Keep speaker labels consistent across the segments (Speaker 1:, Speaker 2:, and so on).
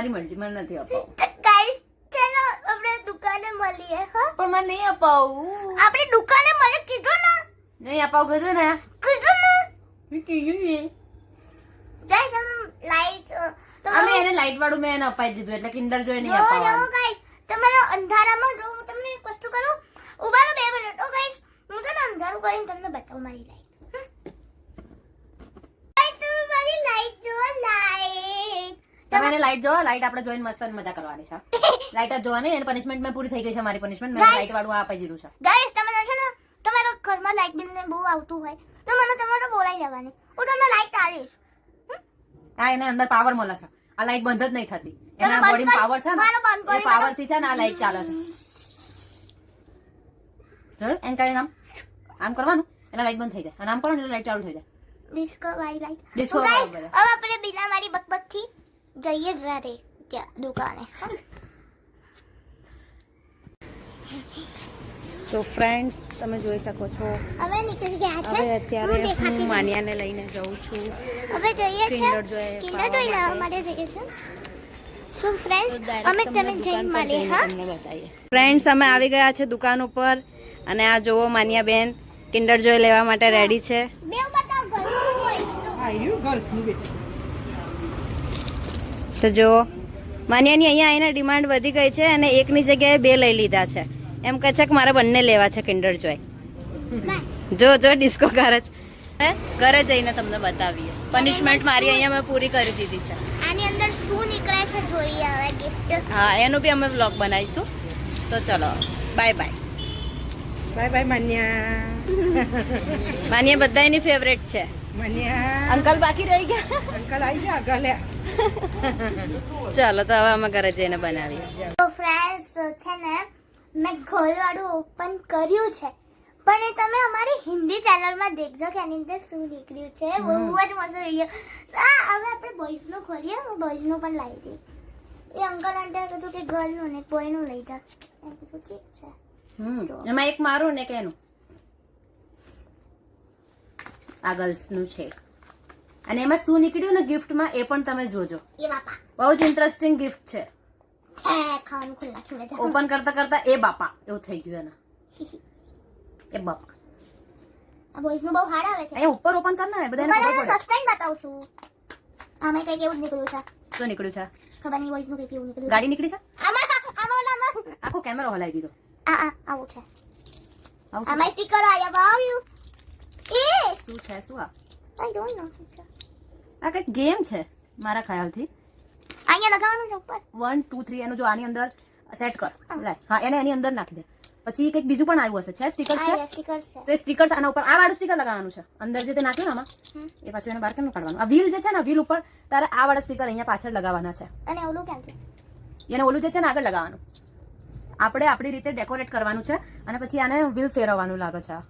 Speaker 1: મારી
Speaker 2: મરજી મને નથી અપાવું.
Speaker 1: તો આપણે દુકાને મળીએ હા.
Speaker 2: પણ મને નહીં અપાવું.
Speaker 1: આપણે દુકાને મળે કીધું ને?
Speaker 2: નહીં અપાવું કીધું ને?
Speaker 1: કીધું ને?
Speaker 2: મેં કીધું ને.
Speaker 1: ગાઈસ આમ લાઈટ
Speaker 2: અમે એને લાઈટ વાળું મેં એને અપાઈ દીધું એટલે કિન્ડર જોઈ નહીં અપાવવાનું.
Speaker 1: ગાઈસ તમારો અંધારામાં જો હું તમને એક વસ્તુ કરું. ઊભા રહો બે મિનિટ ઓ ગાઈસ હું તને અંધારું કરીને તમને બતાવું મારી લાઈટ મારી લાઈટ જો લાઈટ
Speaker 2: તમે એને લાઈટ જોવો લાઈટ આપણે જોઈને મસ્ત મજા કરવાની છે. લાઈટ જ જોવાની એની પનિશમેન્ટ મેં પૂરી થઈ ગઈ છે મારી પનિશમેન્ટ મેં લાઈટ વાળું આ આપી દીધું છે.
Speaker 1: ગાઈસ તમે છે ને તમારા ઘરમાં લાઈટ બિલ ને બહુ આવતું હોય તો મને તમારે બોલાઈ જવાની હું તમને લાઈટ આલીશ
Speaker 2: આ એને અંદર પાવર મળે છે. આ લાઈટ બંધ જ નહીં થતી. એના
Speaker 1: બોડી
Speaker 2: પાવર છે ને એ પાવરથી છે ને આ લાઈટ ચાલે છે. જોયું? એમ કરીને આમ? આમ કરવાનું? એટલે લાઈટ બંધ થઈ જાય. અને આમ કરો ને એટલે લાઈટ ચાલુ થઈ જાય.
Speaker 1: ડિસ્કો વાળી લાઈટ
Speaker 2: ડિસ્કો.
Speaker 1: હવે આપણે બિના મારી બકબકથી જઈએ ઘરે ત્યાં દુકાને.
Speaker 2: તો ફ્રેન્ડ્સ તમે જોઈ શકો છો.
Speaker 1: હવે નીકળી ગયા છે.
Speaker 2: હવે અત્યારે હું માનિયાને લઈને જઉં છું.
Speaker 1: હવે જઈએ છે. કિન્ડર જોઈ લેવા માટે. જઈએ છે. સો ફ્રેન્ડ્સ અમે તમે જઈને મળીએ હા?
Speaker 2: ફ્રેન્ડ્સ અમે આવી ગયા છે દુકાન ઉપર અને આ જોવો માનિયા બેન કિન્ડર જોય લેવા માટે રેડી છે.
Speaker 1: બેવ બતાવ ઘરનું હોય
Speaker 2: તો જો માન્યાની અહીંયા એના ડિમાન્ડ વધી ગઈ છે અને એકની જગ્યાએ બે લઈ લીધા છે. એમ કહે છે કે મારે બંને લેવા છે કિન્ડર જોય જો જો ડિસ્કો ઘરે જ. ઘરે જઈને તમને બતાવીએ. પનિશમેન્ટ મારી અહીંયા મેં પૂરી કરી દીધી છે.
Speaker 1: આની અંદર શું નીકળે છે જોઈએ હવે ગિફ્ટ
Speaker 2: હા એનું બી અમે વ્લોગ બનાવીશું. તો ચલો bye bye
Speaker 3: bye bye Manya.
Speaker 2: Manya બધા એની ફેવરેટ છે.
Speaker 3: માન્યા.
Speaker 2: અંકલ બાકી રહી ગયા?
Speaker 3: અંકલ આવી જા આગળ લે
Speaker 2: ચાલો તો હવે અમે ઘરે જઈને બનાવીએ.
Speaker 1: તો ફ્રેન્ડ્સ છે ને મેં ઘરવાળું ઓપન કર્યું છે. પણ એ તમે અમારી હિન્દી ચેનલમાં દેખજો કે એની અંદર શું નીકળ્યું છે. બહુ જ મસ્ત વીડિયો આ હવે આપણે બોયઝનું ખોલીએ. હું બોયઝનું પણ લાવી દઈ એ અંકલ આંટી કીધું કે ગર્લનું ને બોયનું લઈ જા મેં કીધું ઠીક છે.
Speaker 2: હમ. એમાં એક મારું ને કેનું આ ગર્લ્સનું છે. અને એમાં શું નીકળ્યું ને ગિફ્ટમાં એ પણ તમે જોજો. બહુ જ ઇન્ટરેસ્ટિંગ ગિફ્ટ છે. ઓપન કરતા કરતા એ બાપા એવું થઈ ગયું એના. એ બાપા.
Speaker 1: આ બહુ હાર્ડ આવે છે.
Speaker 2: અહીંયા ઉપર ઓપન કરના બધાને ખબર પડે.
Speaker 1: સસ્પેન્ડ બતાવું છું. આમાં કંઈક એવું જ નીકળ્યું છે.
Speaker 2: શું નીકળ્યું છે?
Speaker 1: ખબર નહીં નીકળ્યું
Speaker 2: ગાડી નીકળી છે?
Speaker 1: આમાં આમાં ઓલામાં
Speaker 2: આખો કેમેરો હલાવી દીધો.
Speaker 1: આ આ આવું છે. આમાં સ્ટીકર આયા બાવ્યું એ!
Speaker 2: શું છે શું આ?
Speaker 1: આઈ ડોન્ટ નો
Speaker 2: આ કંઈક ગેમ છે મારા ખ્યાલથી.
Speaker 1: અહીંયા લગાવવાનું છે ઉપર?
Speaker 2: વન ટુ થ્રી એનું જો આની અંદર સેટ કર. લાય હા એને એની અંદર નાખી દે. પછી કંઈક બીજું પણ આવ્યું હશે. છે? સ્ટીકર છે?
Speaker 1: આ છે.
Speaker 2: તો એ સ્ટીકર્સ આના ઉપર આ વાળું સ્ટીકર લગાવવાનું છે. અંદર જે તે નાખ્યું ને આમાં એ પાછું એને બહાર કેમ કાઢવાનું? આ વ્હીલ જે છે ને વ્હીલ ઉપર તારે આ વાળા સ્ટીકર અહીંયા પાછળ લગાવવાના છે.
Speaker 1: અને ઓલું કેમ
Speaker 2: એને ઓલું જે છે ને આગળ લગાવવાનું. આપણે આપણી રીતે ડેકોરેટ કરવાનું છે અને પછી આને વ્હીલ ફેરવવાનું લાગે છે. આ.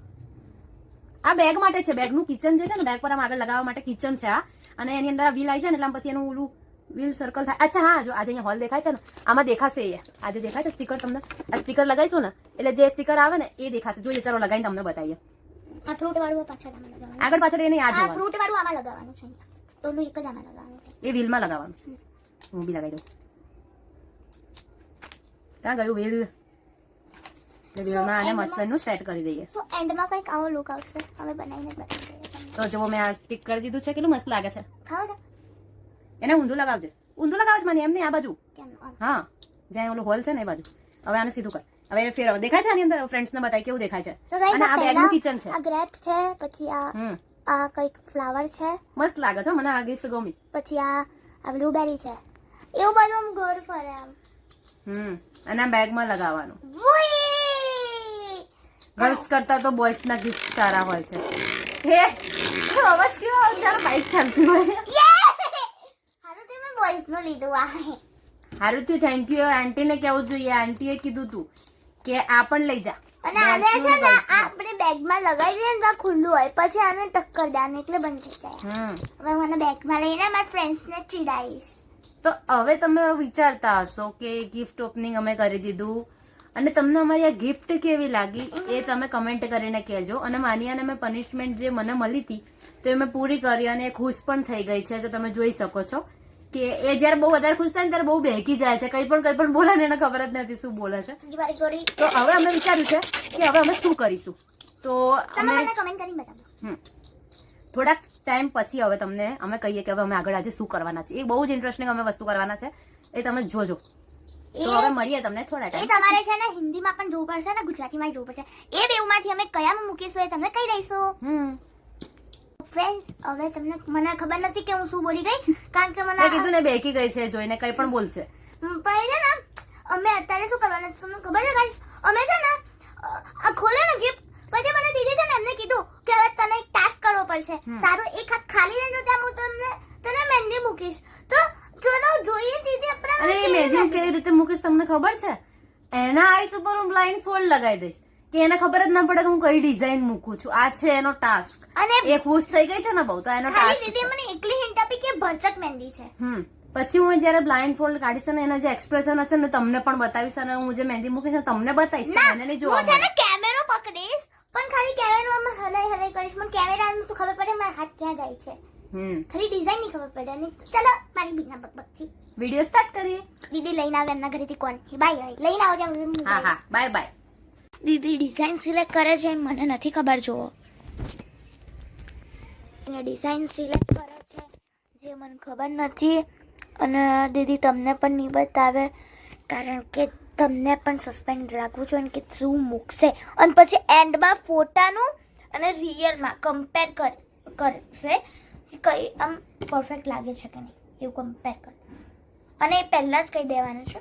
Speaker 2: આ બેગ માટે છે. બેગનું કિચન જે છે ને બેગ પર આમ આગળ લગાવવા માટે કિચન છે આ. અને એની અંદર આ વ્હીલ આવી જાય ને એટલે પછી એનું ઓલું વ્હીલ સર્કલ થાય. અચ્છા હા જો આજે અહીંયા હોલ દેખાય છે ને આમાં દેખાશે એ. આજે દેખાય છે સ્ટીકર તમને. આ સ્ટીકર લગાવીશું ને એટલે જે સ્ટીકર આવે ને એ દેખાશે. જોઈએ ચાલો લગાવીને તમને બતાવીએ.
Speaker 1: આ ફ્રૂટ વાળું પાછળ
Speaker 2: આગળ પાછળ એને યાદ
Speaker 1: આ ફ્રૂટ વાળું આમાં લગાવવાનું છે અહીંયા. એક જ આમાં લગાવવાનું
Speaker 2: એ વ્હીલમાં લગાવવાનું. હું બી લગાવી દઉં. ક્યાં ગયું વ્હીલ વ્હીલમાં આને મસ્તનું સેટ કરી દઈએ.
Speaker 1: સો એન્ડમાં કંઈક આવો લુક આવશે. હવે બનાવીને બતાવી
Speaker 2: તો જો મેં આ સ્ટીક કરી દીધું છે કેટલું મસ્ત લાગે છે. એને ઊંધું લગાવજે. ઊંધું લગાવજ મને એમ નહીં આ બાજુ. હા જ્યાં ઓલું હોલ છે ને એ બાજુ. હવે આને સીધું કર. હવે ફેરવ. દેખાય છે આની અંદર? ફ્રેન્ડ્સ ને બતાય કેવું દેખાય છે. અને
Speaker 1: આ બેગ
Speaker 2: કિચન છે.
Speaker 1: આ ગ્રેપ્સ છે પછી આ આ કંઈક ફ્લાવર છે.
Speaker 2: મસ્ત લાગે છે મને આ ગિફ્ટ ગમી.
Speaker 1: પછી આ આ બ્લુબેરી છે. એવું બધું આમ ઘર ફરે આમ.
Speaker 2: હમ અને આ બેગમાં લગાવવાનું. ગર્લ્સ કરતા તો બોયસ ના ગિફ્ટ સારા હોય છે. હે? અવાજ કેવો છે બાઈક ચાલતી હોય.
Speaker 1: હારું તે મેં બોયઝનું લીધું આ.
Speaker 2: હારું તે થેન્ક યુ આંટીને કેવું જોઈએ. આંટીએ કીધું તું કે આ પણ લઈ જા.
Speaker 1: અને આને છે
Speaker 2: ને
Speaker 1: નું. આપણે બેગમાં લગાવી દઈએ ને ખુલ્લું હોય. પછી આને ટક્કર દેવાનું એટલે બંધ થઈ જાય. હવે મને બેગમાં લઈને મારા ફ્રેન્ડ્સને ચીડાઈશ.
Speaker 2: તો હવે તમે વિચારતા હશો કે ગિફ્ટ ઓપનિંગ અમે કરી દીધું. અને તમને અમારી આ ગિફ્ટ કેવી લાગી એ તમે કમેન્ટ કરીને કહેજો. અને માનિયાને મેં પનિશમેન્ટ જે મને મળી હતી તો એ મેં પૂરી કરી અને એ ખુશ પણ થઈ ગઈ છે. તો તમે જોઈ શકો છો કે એ જ્યારે બહુ વધારે ખુશ થાય ને ત્યારે બહુ બેકી જાય છે. કંઈ પણ કંઈ પણ બોલે ને એને ખબર જ નથી શું બોલે છે. તો હવે અમે વિચાર્યું છે કે હવે અમે શું કરીશું. તો અમે. થોડાક ટાઈમ પછી હવે તમને અમે કહીએ કે હવે અમે આગળ આજે શું કરવાના છે એ બહુ જ ઇન્ટરેસ્ટિંગ અમે વસ્તુ કરવાના છે. એ તમે જોજો. તો હવે મળીએ તમને થોડા
Speaker 1: એ તમારે છે ને હિન્દીમાં પણ જોવું પડશે ને ગુજરાતીમાં જોવું પડશે. એ બેઉમાંથી અમે કયામાં મૂકીશું એ તમને કહી દઈશું.
Speaker 2: હમ.
Speaker 1: ફ્રેન્ડ્સ હવે તમને મને ખબર નથી કે હું શું બોલી ગઈ કારણ કે મને
Speaker 2: કીધું ને બેકી ગઈ છે જોઈને કંઈ પણ બોલશે.
Speaker 1: ને અમે અત્યારે શું કરવાના છે તમને ખબર છે ગાઈસ અમે છે ને આ ખોલે ને ગિફ્ટ પછી મને દીદી છે ને એમને કીધું કે હવે તને એક ટાસ્ક કરવો પડશે. તારો એક હાથ ખાલી રહેજો ત્યાં હું તમને તને મહેંદી મૂકીશ. તો ચલો જોઈએ દીદી આપણે
Speaker 2: અરે મહેંદી હું કેવી રીતે મૂકીશ તમને ખબર છે? એના આઈસ ઉપર હું બ્લાઇન્ડ ફોલ્ડ લગાવી દઈશ. કે એને ખબર જ ના પડે કે હું કઈ ડિઝાઇન મૂકું છું. આ છે એનો ટાસ્ક
Speaker 1: અને
Speaker 2: એ ખુશ થઈ ગઈ છે ને બહુ તો એનો ટાસ્ક
Speaker 1: દીદી મને એકલી હિન્ટ આપી કે ભરચક મહેંદી છે.
Speaker 2: હમ. પછી હું જયારે બ્લાઇન્ડ ફોલ્ડ કાઢીશ ને એના જે એક્સપ્રેશન હશે ને તમને પણ બતાવીશ અને હું જે મહેંદી મૂકીશ ને તમને બતાવીશ. એને નહીં જોવા
Speaker 1: કેમેરો પકડીશ પણ ખાલી કેમેરામાં હલાઈ હલાઈ કરીશ. પણ કેમેરાનું તો ખબર પડે મારા હાથ ક્યાં જાય છે.
Speaker 2: હમ.
Speaker 1: ખાલી ડિઝાઇનની ખબર પડે ને ચલો મારી બીના બકબકથી
Speaker 2: વીડિયો સ્ટાર્ટ કરીએ?
Speaker 1: દીદી લઈને આવે એમના ઘરેથી કોણ? બાય બાય લઈને આવજો હું
Speaker 2: હા બાય બાય
Speaker 1: દીદી ડિઝાઇન સિલેક્ટ કરે છે મને નથી ખબર જુઓ. ડિઝાઇન સિલેક્ટ કરે છે જે મને ખબર નથી. અને દીદી તમને પણ નહીં બતાવે કારણ કે તમને પણ સસ્પેન્ડ રાખવું જોઈએ કે શું મૂકશે. અને પછી એન્ડમાં ફોટાનું અને રિયલમાં કમ્પેર કર કરશે. કઈ આમ પરફેક્ટ લાગે છે કે નહીં, એવું કમ્પેર કર. અને એ પહેલાં જ કહી દેવાનું છે,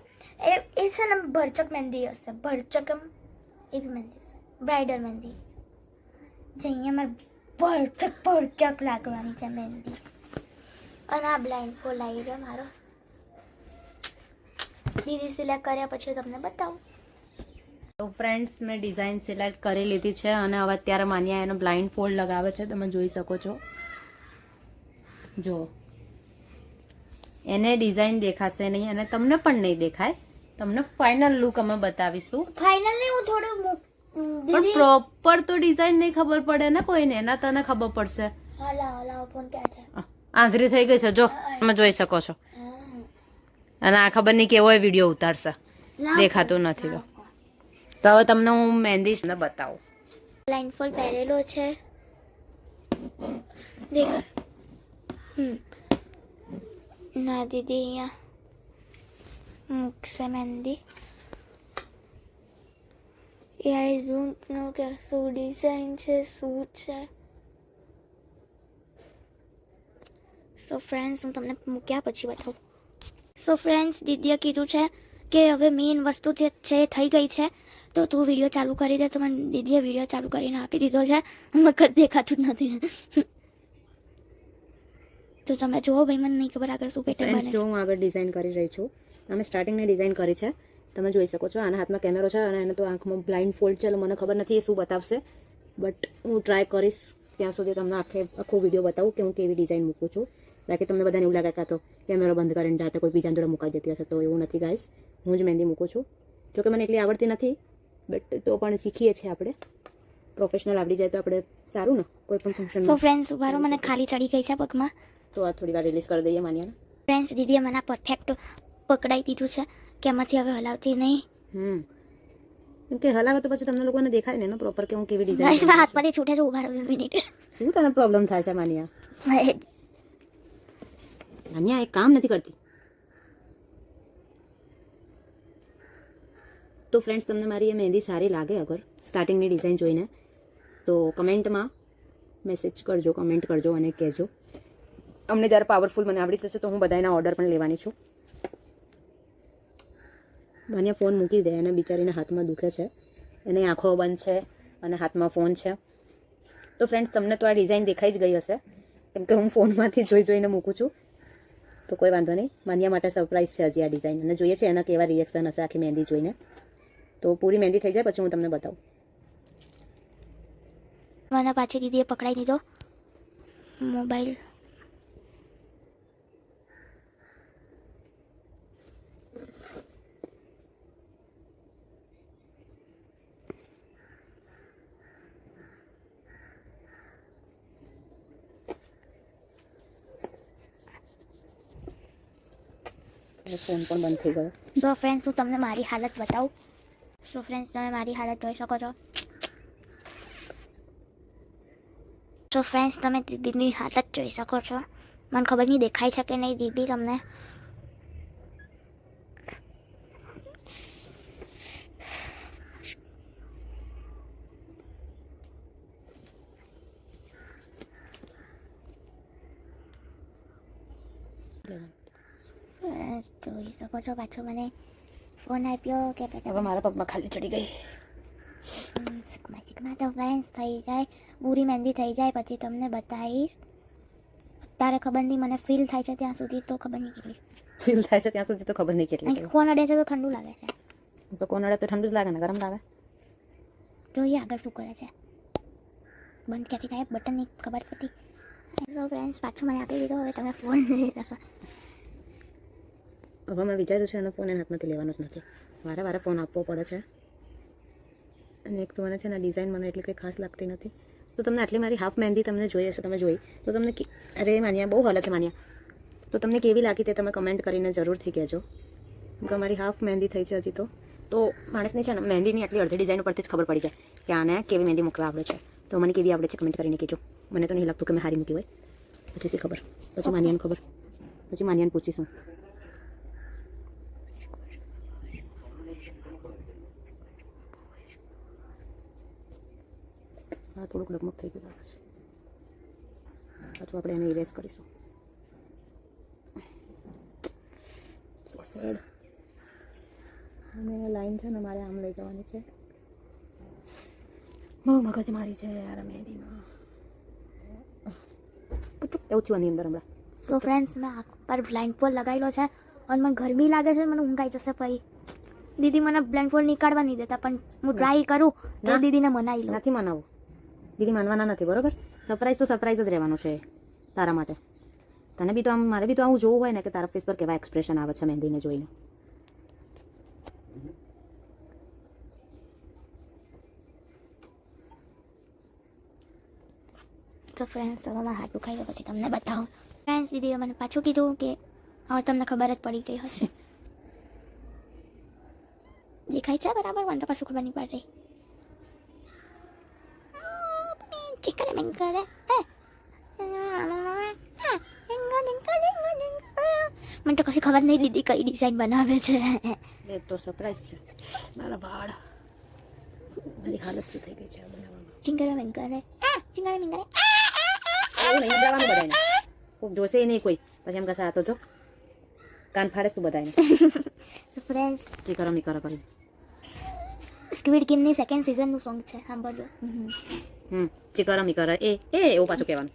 Speaker 1: એ એ છે ને ભરચક મહેંદી હશે, ભરચક એમ એવી મહેંદી હશે બ્રાઇડલ મહેંદી. જે અહીંયા મારે ભરચક ભરચક લાગવાની છે મહેંદી. અને આ બ્લાઇન્ડ ફોલ આવી રહ્યો મારો. દીદી સિલેક્ટ કર્યા પછી તમને બતાવું.
Speaker 2: તો ફ્રેન્ડ્સ મેં ડિઝાઇન સિલેક્ટ કરી લીધી છે અને હવે અત્યારે માન્યા એનો બ્લાઇન્ડ ફોલ્ડ લગાવે છે, તમે જોઈ શકો છો. જો. એને ડિઝાઇન દેખાશે નહીં અને તમને પણ નહીં દેખાય. તમને ફાઇનલ લુક અમે બતાવીશું.
Speaker 1: ફાઇનલી હું થોડું
Speaker 2: પણ પ્રોપર તો ડિઝાઇન નહીં ખબર પડે ને કોઈને એના તને ખબર પડશે.
Speaker 1: હલા હલા ફોન ક્યાં છે?
Speaker 2: આ, આંધળી થઈ ગઈ છે. જો તમે જોઈ શકો છો. અને આ ખબર નહીં કેવો વીડિયો ઉતારશે. દેખાતું નથી તો. તો હવે તમને હું મહેંદી ને બતાવું.
Speaker 1: બ્લાઇન્ડ ફોલ પહેરેલો છે. દેખ હમ ના દીદી અહીંયા મૂકશે મહેંદી એ આઈ ડોન્ટ નો કે શું ડિઝાઇન છે શું છે સો ફ્રેન્ડ્સ હું તમને મૂક્યા પછી બતાવું સો ફ્રેન્ડ્સ દીદીએ કીધું છે કે હવે મેઇન વસ્તુ જે છે એ થઈ ગઈ છે તો તું વીડિયો ચાલુ કરી દે તો મને દીદીએ વીડિયો ચાલુ કરીને આપી દીધો છે મગજ દેખાતું જ નથી તો તમે જુઓ ભાઈ મને નહીં ખબર આગળ શું પેટર્ન બને
Speaker 2: જો હું આગળ ડિઝાઇન કરી રહી છું અમે સ્ટાર્ટિંગની ડિઝાઇન કરી છે. તમે જોઈ શકો છો આના હાથમાં કેમેરો છે અને એને તો આંખમાં બ્લાઇન્ડ ફોલ્ડ છે એટલે મને ખબર નથી એ શું બતાવશે. બટ હું ટ્રાય કરીશ ત્યાં સુધી તમને આખે આખો વીડિયો બતાવું કે હું કેવી ડિઝાઇન મૂકું છું. બાકી તમને બધાને એવું લાગે કાં તો કેમેરો બંધ કરીને જાતે કોઈ બીજા જોડે મુકાઈ જતી હશે તો એવું નથી ગાઈસ હું જ મહેંદી મૂકું છું. જોકે મને એટલી આવડતી નથી બટ તો પણ શીખીએ છીએ આપણે. પ્રોફેશનલ આવડી જાય તો આપણે સારું ને કોઈ પણ
Speaker 1: સો ફ્રેન્ડ્સ મારો મને ખાલી ચડી ગઈ છે પગમાં.
Speaker 2: તો આ થોડી વાર રિલીઝ કરી દઈએ માન્યાને
Speaker 1: ફ્રેન્ડ્સ દીદીએ મને પરફેક્ટ પકડાઈ દીધું છે કે એમાંથી હવે હલાવતી નહીં.
Speaker 2: હમ. કેમ કે હલાવે તો પછી તમને લોકોને દેખાય ને એનો પ્રોપર કે હું કેવી
Speaker 1: ગાઈસ
Speaker 2: ડિઝાઇન
Speaker 1: મારા હાથમાંથી છૂટે છે ઊભા રહ્યો મિનિટ
Speaker 2: શું તને પ્રોબ્લેમ થાય છે માન્યા માન્યા એક કામ નથી કરતી. તો ફ્રેન્ડ્સ તમને મારી એ મહેંદી સારી લાગે અગર સ્ટાર્ટિંગની ડિઝાઇન જોઈને તો કમેન્ટમાં મેસેજ કરજો કમેન્ટ કરજો અને કહેજો. અમને જ્યારે પાવરફુલ મને આવડી જશે તો હું બધાના ઓર્ડર પણ લેવાની છું. મને ફોન મૂકી દે અને બિચારીને હાથમાં દુખે છે. એની આંખો બંધ છે અને હાથમાં ફોન છે. તો ફ્રેન્ડ્સ તમને તો આ ડિઝાઇન દેખાઈ જ ગઈ હશે. કેમ કે હું ફોનમાંથી જોઈ જોઈને મૂકું છું. તો કોઈ વાંધો નહીં. માન્યા માટે સરપ્રાઈઝ છે હજી આ ડિઝાઇન અને જોઈએ છે એના કેવા રિએક્શન હશે આખી મહેંદી જોઈને. તો પૂરી મહેંદી થઈ જાય, પછી હું તમને બતાવું.
Speaker 1: મને પાછી દીદીએ પકડાઈ દીધો. મોબાઈલ.
Speaker 2: ફોન પણ બંધ થઈ ગયો.
Speaker 1: તો ફ્રેન્ડ્સ હું તમને મારી હાલત બતાવું. સો ફ્રેન્ડ્સ તમે મારી હાલત જોઈ શકો છો. સો ફ્રેન્ડ્સ તમે દીદીની હાલત જોઈ શકો છો. મને ખબર નહીં દેખાય છે કે નહીં દીદી તમને. Friends, જોઈ શકો છો પાછો મને ફોન આપ્યો કે પછી
Speaker 2: હવે મારા પગમાં ખાલી ચડી ગઈ.
Speaker 1: સિગ્મા તો ફ્રેન્ડ્સ થઈ જાય પૂરી મહેંદી થઈ જાય પછી તમને બતાવીશ. અત્યારે ખબર નહીં મને ફીલ થાય છે ત્યાં સુધી તો ખબર નહીં કેટલી.
Speaker 2: ફીલ થાય છે ત્યાં સુધી તો ખબર નહીં કેટલી
Speaker 1: કોણ અડે છે તો ઠંડુ લાગે છે.
Speaker 2: તો તો અડે તો ઠંડુ જ લાગે ને ગરમ લાગે?
Speaker 1: જોઈએ આગળ શું કરે છે? બંધ ક્યાંથી થાય? બટનની ખબર પડતી હેલો ફ્રેન્ડ્સ પાછું મને આપી દીધો હવે તમે ફોન નહીં શકો.
Speaker 2: હવે મેં વિચાર્યું છે એનો ફોન એના હાથમાંથી લેવાનો જ નથી. વારે વારે ફોન આપવો પડે છે. અને એક તો મને છે ને ડિઝાઇન મને એટલી કંઈ ખાસ લાગતી નથી. તો તમને આટલી મારી હાફ મહેંદી તમને જોઈ હશે, તમે જોઈ. તો તમને અરે માન્યા, બહુ હાલત છે માન્યા. તો તમને કેવી લાગી તે તમે કમેન્ટ કરીને જરૂરથી કહેજો. કે મારી હાફ મહેંદી થઈ છે હજી તો. તો માણસને છે ને, મહેંદીની આટલી અડધી ડિઝાઇન ઉપરથી જ ખબર પડી જાય કે આને કેવી મહેંદી મૂકવા આવડે છે. તો મને કેવી આવડે છે કમેન્ટ કરીને કહેજો. મને તો નહીં લાગતું કે મેં હારી મૂકી હોય. પછી શી ખબર? પછી માન્યાને ખબર. પછી માન્યાને પૂછીશું. હા થોડુંક ડગમગ થઈ ગયું લાગે છે. પાછું આપણે એને ઇરેઝ કરીશું. સેડ. અને લાઈન છે ને મારે આમ લઈ જવાની છે. બહુ મગજ મારી છે યાર મહેંદીમાં. એવું થયું અંદર હમણાં.
Speaker 1: સો ફ્રેન્ડ્સ મેં આંખ પર બ્લાઇન્ડ ફોલ લગાવેલો છે. અને મને ગરમી લાગે છે મને ઊંઘાઈ જશે પછી દીદી મને બ્લાઇન્ડ ફોલ નીકાળવા નહીં દેતા પણ હું ટ્રાય કરું કે દીદીને મનાવી લઉં.
Speaker 2: નથી મનાવું. દીદી માનવાના નથી, બરોબર? સરપ્રાઈઝ તો સરપ્રાઈઝ જ રહેવાનું છે તારા માટે. તને બી તો આમ, મારે બી તો આવું જોવું હોય ને કે તારા ફેસ પર કેવા એક્સપ્રેશન આવે છે મહેંદીને જોઈને.
Speaker 1: તો ફ્રેન્ડ્સ હવે મારા હાથ દુખાઈ ગયો પછી તમને બતાવું. ફ્રેન્ડ્સ દીદીએ મને પાછું કીધું કે હવે તમને ખબર જ પડી ગઈ હશે. દેખાય છે બરાબર? મને તો કશું ખબર નહીં પડી. ચિકન મેં કરે મને તો કશી ખબર નહીં દીદી કઈ ડિઝાઇન બનાવે છે
Speaker 2: એ તો સરપ્રાઈઝ છે મારા વાળ મારી હાલત શું થઈ ગઈ છે બનાવવામાં
Speaker 1: ચિંગરે કરે ચિંગરે કરે
Speaker 2: એવું નહીં જવાનું બધાને ખૂબ જોશે નહીં કોઈ પછી એમ કહેશે આ તો જો કાન ફાડે તું બધાને
Speaker 1: સરપ્રાઈઝ
Speaker 2: જે કરો નહીં કરો કરી
Speaker 1: સ્ક્વિડ ગેમની સેકન્ડ સિઝનનું સોંગ છે સાંભળજો
Speaker 2: હમ જે કરો નહીં કરો એ એ એવું પાછું કહેવાનું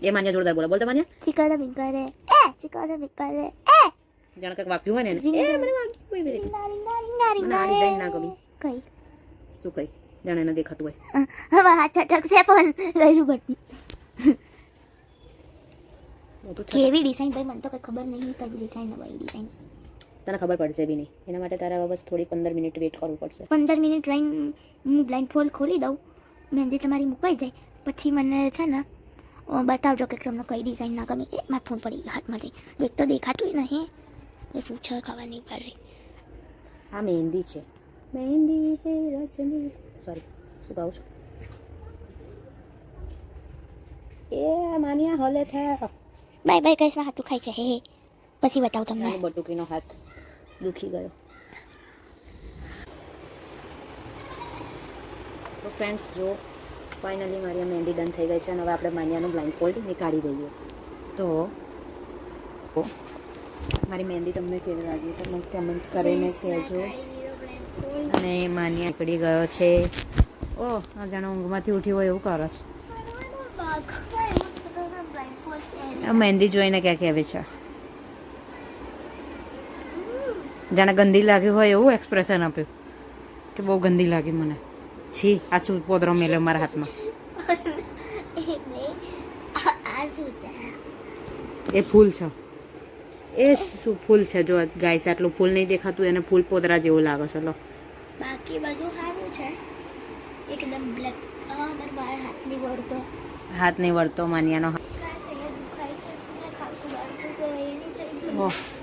Speaker 2: એ માન્યા જોરદાર બોલો બોલતો માન્યા
Speaker 1: ચિકન મેં કરે એ ચિકન મેં કરે એ
Speaker 2: જાણે કંઈક વાપ્યું હોય ને. એ મને વાગ્યું હોય
Speaker 1: રીંગા
Speaker 2: આ ડિઝાઇન ના ગમી
Speaker 1: કઈ
Speaker 2: શું કઈ જાણે ન દેખાતું હોય
Speaker 1: હવે હાથ છટકશે પણ ગયું બટન કેવી ડિઝાઇન ભાઈ મને તો કઈ ખબર નહીં કઈ ડિઝાઇન ભાઈ ડિઝાઇન
Speaker 2: તને ખબર પડશે બી નહીં. એના માટે તારે બસ થોડી પંદર મિનિટ વેઇટ કરવું પડશે.
Speaker 1: પંદર મિનિટ ડ્રોઈંગ હું બ્લાઇન્ડ ફોલ્ડ ખોલી દઉં. મહેંદી તમારી મુકાઈ જાય. પછી મને છે ને બતાવજો કે તમને કઈ ડિઝાઇન ના ગમી. એ મારા ફોન પડી હાથમાંથી દેખ તો દેખાતું નહીં એ શું છે નહીં પડી.
Speaker 2: આ મહેંદી છે. મહેંદી હે રચની સોરી શું કહું છું. એ માનિયા હલે છે.
Speaker 1: બાય બાય કઈ હાથું ખાય છે. હે. પછી બતાવું તમને.
Speaker 2: બટુકીનો હાથ. દુખી ગયો. તો ફ્રેન્ડ્સ જો ફાઇનલી મારી મહેંદી ડન થઈ ગઈ છે અને હવે આપણે માન્યાનું બ્લાઇન્ડ ફોલ્ડ નીકાળી દઈએ. તો મારી મહેંદી તમને કેવી લાગી તમે કમેન્ટ્સ કરીને કહેજો. અને માન્યા નીકળી ગયો છે. ઓ આ જાણે ઊંઘમાંથી ઉઠી હોય એવું કરે છે. મહેંદી જોઈને ક્યાં કહેવે છે? જાણે ગંદી લાગી હોય એવું એક્સપ્રેશન આપ્યું કે બહુ ગંદી લાગી મને. છી આ શું પોદરો મેલ્યો મારા હાથમાં? એ ફૂલ છે. એ શું ફૂલ છે? જો ગાય આટલું ફૂલ નહીં દેખાતું એને ફૂલ પોદરા જેવું લાગે છે લો.
Speaker 1: બાકી બધું સારું છે. એકદમ બ્લેક મારા બાર હાથ નહીં વળતો.
Speaker 2: હાથ નહીં વળતો માન્યાનો હાથ ઓહ.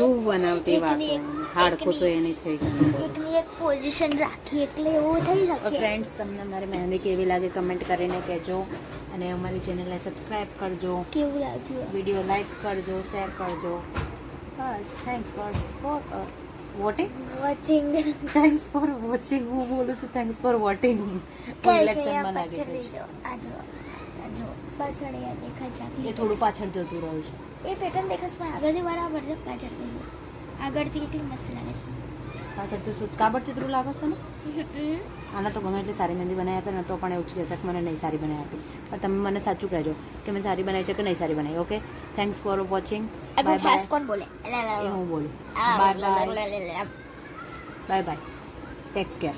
Speaker 2: શું બનાવતી વાત
Speaker 1: એકની એક-
Speaker 2: તો એની થઈ ગયું
Speaker 1: એકની એક પોઝિશન રાખી એટલે એવું થઈ શકે.
Speaker 2: ફ્રેન્ડ્સ તમને મારી મહેંદી કેવી લાગે કમેન્ટ કરીને કહેજો અને અમારી ચેનલને સબસ્ક્રાઇબ કરજો.
Speaker 1: કેવું લાગ્યું?
Speaker 2: વીડિયો લાઈક કરજો શેર કરજો. બસ thanks for for voting
Speaker 1: watching
Speaker 2: thanks for watching હું બોલું છું થેન્ક્સ ફોર વોટિંગ ઇલેક્શનમાં લાગે છે
Speaker 1: આજો જાઓ આ જો આ જો. પાછળ એ દેખાય છે.
Speaker 2: એ થોડું પાછળ જતું રહ્યું છે.
Speaker 1: એ પેટર્ન દેખાશ પણ આગળથી બરાબર છે પાછળથી. આગળથી કેટલી મસ્ત લાગે છે.
Speaker 2: પાછળથી શું કાબડ ચિત્રું લાગે છે તને? આના તો ગમે એટલી સારી મહેંદી બનાવી આપે ને તો પણ એવું જ કહેશે કે મને નહીં સારી બનાવી આપી. પણ તમે મને સાચું કહેજો કે મેં સારી બનાવી છે કે નહીં સારી બનાવી okay thanks for watching bye bye
Speaker 1: કોણ બોલે?
Speaker 2: એ હું બોલું. Bye bye. Bye bye take care